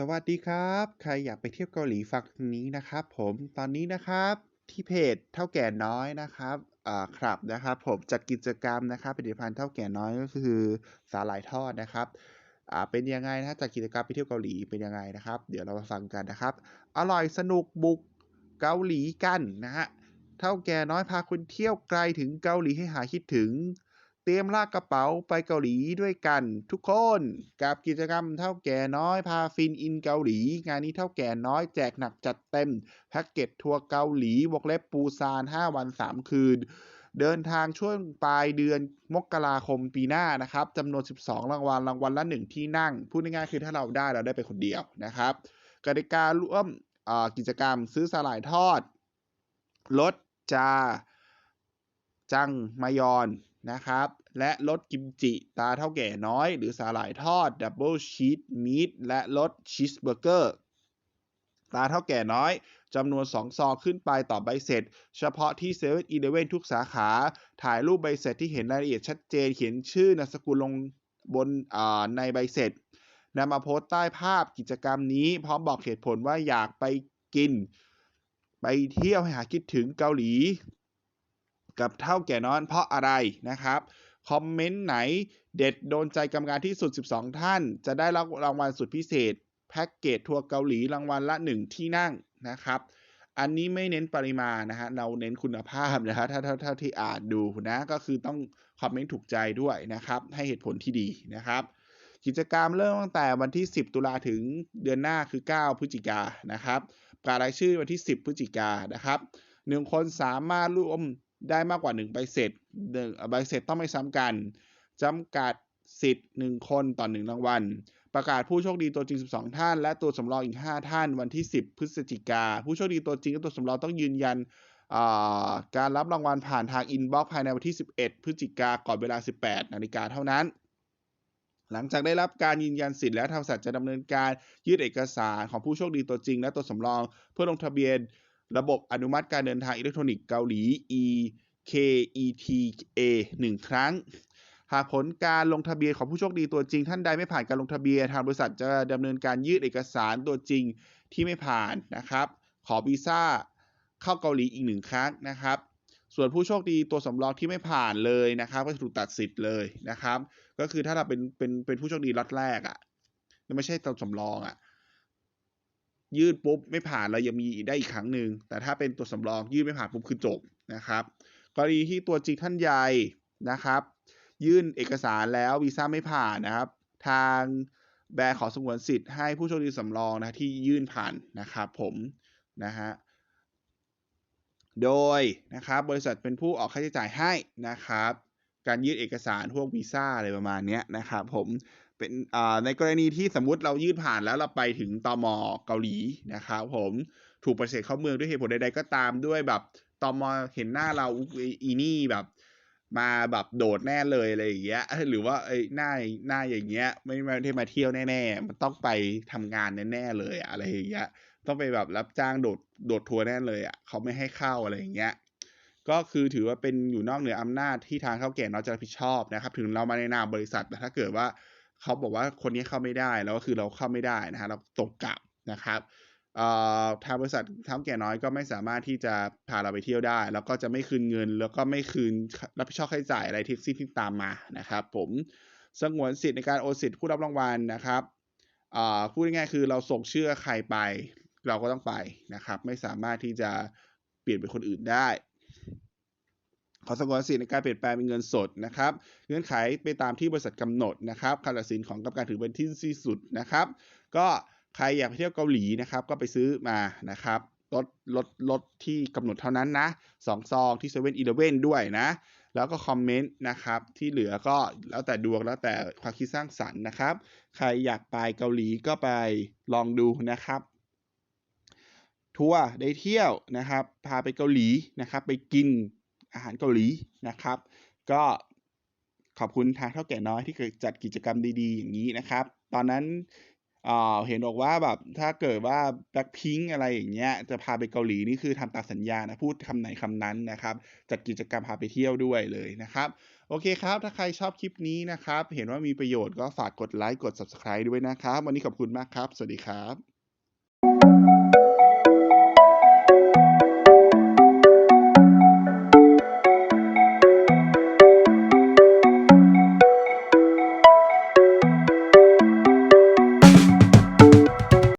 สวัสดีครับ ใครอยากไปเที่ยวเกาหลีฟังทางนี้นะครับ ผมตอนนี้นะครับที่เพจเท่าแก่น้อยนะครับอ่าครับนะครับผมจัดกิจกรรมนะครับผลิตภัณฑ์เท่าแก่น้อยก็คือสาหร่ายทอดนะครับอ่าเป็นยังไงนะจัดกิจกรรมไปเที่ยวเกาหลีเป็นยังไงนะครับ เดี๋ยวเรามาฟังกันนะครับ อร่อยสนุกบุกเกาหลีกันนะฮะเท่าแก่น้อยพาคุณเที่ยวไกลถึงเกาหลีให้หายคิดถึง เตรียมลากกระเป๋าไปเกาหลีด้วยกัน ทุกคนกับกิจกรรมเท่าแก่น้อยพาฟินอินเกาหลี งานนี้เท่าแก่น้อยแจกหนักจัดเต็มแพ็กเกจทัวร์เกาหลีวกเล็บปูซาน 5 วัน 3 คืน เดินทางช่วงปลายเดือนมกราคมปีหน้านะครับจำนวน 12 รางวัลรางวัลละ 1 ที่นั่ง พูดง่ายๆคือถ้าเราได้เราได้ไปคนเดียวนะครับกติการ่วมกิจกรรมซื้อสลายทอดลดจาจังมายอน นะครับ และรสกิมจิตาเท่าแก่น้อย หรือสาหร่ายทอดดับเบิลชีสมีทและรสชีสเบอร์เกอร์ตาเท่าแก่น้อยจำนวน 2 ซองขึ้นไปต่อใบเสร็จ เฉพาะที่7 e เ e ่ e อทุกสาขา ถ่ายรูปใบเสร็จที่เห็นรายละเอียดชัดเจน เขียนชื่อนามสกุลลงบนในใบเสร็จนำมาโพสต์ใต้ภาพกิจกรรมนี้พร้อมบอกเหตุผลว่าอยากไปกิน ไปเที่ยวให้หาคิดถึงเกาหลี กับเท่าแก่น้อยเพราะอะไรนะครับ คอมเมนต์ไหนเด็ดโดนใจกรรมการที่สุด 12 ท่าน จะได้รับรางวัลสุดพิเศษ แพ็กเกจทัวร์เกาหลีรางวัลละ 1 ที่นั่งนะครับ อันนี้ไม่เน้นปริมาณนะฮะเราเน้นคุณภาพนะฮะถ้าถ้าถ้าที่อ่านดูนะก็คือต้องคอมเมนต์ถูกใจด้วยนะครับ ให้เหตุผลที่ดีนะครับกิจกรรมเริ่มตั้งแต่วันที่ 10 ตุลาถึงเดือนหน้าคือ 9 พฤศจิกายนนะครับ ประกาศรายชื่อวันที่ 10 พฤศจิกายนนะครับหนึ่งคนสามารถร่วม ได้มากกว่า 1 ใบเสร็จหนึ่งใบเสร็จต้องไม่ซ้ำกันจำกัดสิทธิ์ 1 คนต่อ 1 รางวัล ประกาศผู้โชคดีตัวจริง 12 ท่าน และตัวสำรองอีก 5 ท่าน วันที่ 10 พฤศจิกา ผู้โชคดีตัวจริงและตัวสำรองต้องยืนยันาการรับรางวัลผ่านทางอินบ็อกซ์ภายในวันที่ 11 พฤศจิกาก่อนเวลา 18 นาฬิกาเท่านั้น หลังจากได้รับการยืนยันสิทธิ์แล้วทางบริษัทจะดำเนินการยื่นเอกสารของผู้โชคดีตัวจริง และตัวสำรองเพื่อลงทะเบียน ระบบอนุมัติการเดินทางอิเล็กทรอนิกส์เกาหลี EKETA 1 ครั้ง หากผลการลงทะเบียนของผู้โชคดีตัวจริง ท่านใดไม่ผ่านการลงทะเบียนทางบริษัทจะดำเนินการยื่นเอกสารตัวจริงที่ไม่ผ่านนะครับ ขอวีซ่าเข้าเกาหลีอีกหนึ่งครั้งนะครับ ส่วนผู้โชคดีตัวสำรองที่ไม่ผ่านเลยนะครับ ก็จะถูกตัดสิทธิ์เลยนะครับ ก็คือถ้าเราเป็นเป็นเป็นผู้โชคดีล็อตแรกอะ่ะไม่ใช่ตัวสำรองอะ่ะ ยื่นปุ๊บไม่ผ่านเรายังมีได้อีกครั้งหนึ่งแต่ถ้าเป็นตัวสำรองยื่นไม่ผ่านปุ๊บคือจบนะครับ กรณีที่ตัวจริงท่านใหญ่นะครับ ยื่นเอกสารแล้ววีซ่าไม่ผ่านนะครับ ทางแบร์ขอสงวนสิทธิ์ให้ผู้โชคดีสำรองนะที่ยื่นผ่านนะครับผมนะฮะโดยนะครับบริษัทเป็นผู้ออกค่าใช้จ่ายให้นะครับ การยื่นเอกสารพวกวีซ่าอะไรประมาณนี้นะครับผม เป็นอ่าในกรณีที่สมมุติเรายื่นผ่านแล้วเราไปถึงตมเกาหลีนะครับผมถูกปฏิเสธเข้าเมืองด้วยเหตุผลใดๆก็ตามด้วยแบบตมเห็นหน้าเราอีนี่แบบ มาแบบโดดแน่เลยอะไรอย่างเงี้ยหรือว่าไอ้หน้าหน้าอย่างเงี้ย ไม่ไม่ได้มาเที่ยวแน่ ๆ มันต้องไปทำงานแน่ๆเลยอะไรอย่างเงี้ยต้องไปแบบรับจ้างโดดโดดทัวร์แน่เลยอะเขาไม่ให้เข้าอะไรอย่างเงี้ยก็คือถือว่าเป็นอยู่นอกเหนืออำนาจที่ทางเข้าแก่น้อยจะรับผิดชอบนะครับ ถึงเรามาในนามบริษัทแต่ถ้าเกิดว่า เขาบอกว่าคนนี้เข้าไม่ได้แล้วก็คือเราเข้าไม่ได้นะฮะเราตกกลับนะครับทางบริษัทท้าแก่น้อยก็ไม่สามารถที่จะพาเราไปเที่ยวได้ แล้วก็จะไม่คืนเงิน แล้วก็ไม่คืนรับผิดชอบค่าใช้จ่ายอะไรที่ที่ตามมานะครับ ผมสงวนสิทธิ์ในการโอนสิทธิ์ผู้รับรางวัลนะครับพูดง่ายๆคือเราส่งเชื่อใครไป เราก็ต้องไปนะครับ ไม่สามารถที่จะเปลี่ยนเป็นคนอื่นได้ ขอสงวนสิทธิ์ในการเปลี่ยนแปลงเป็นเงินสดนะครับ เงื่อนไขไปตามที่บริษัทกำหนดนะครับคำตัดสินของกรรมการถือเป็นที่สิ้นสุดนะครับ ก็ใครอยากไปเที่ยวเกาหลีนะครับ ก็ไปซื้อมานะครับลดลดลดที่กำหนดเท่านั้นนะสองซองที่เซเว่นอีเลเว่นด้วยนะ แล้วก็คอมเมนต์นะครับ ที่เหลือก็แล้วแต่ดวงแล้วแต่ความคิดสร้างสรรค์นะครับ ใครอยากไปเกาหลีก็ไปลองดูนะครับทัวร์ได้เที่ยวนะครับ พาไปเกาหลีนะครับ ไปกิน อาหารเกาหลีนะครับ ก็ขอบคุณทางเท่าแก่น้อยที่เคยจัดกิจกรรมดีๆ อย่างนี้นะครับ ตอนนั้นเห็นบอกว่าแบบถ้าเกิดว่า Blackpink อะไรอย่างเงี้ยจะพาไปเกาหลีนี่คือทำตามสัญญานะพูดคำไหนคำนั้นนะครับ จัดกิจกรรมพาไปเที่ยวด้วยเลยนะครับโอเคครับ ถ้าใครชอบคลิปนี้นะครับ เห็นว่ามีประโยชน์ก็ฝากกดไลค์กด Subscribe ด้วยนะครับ วันนี้ขอบคุณมากครับ สวัสดีครับ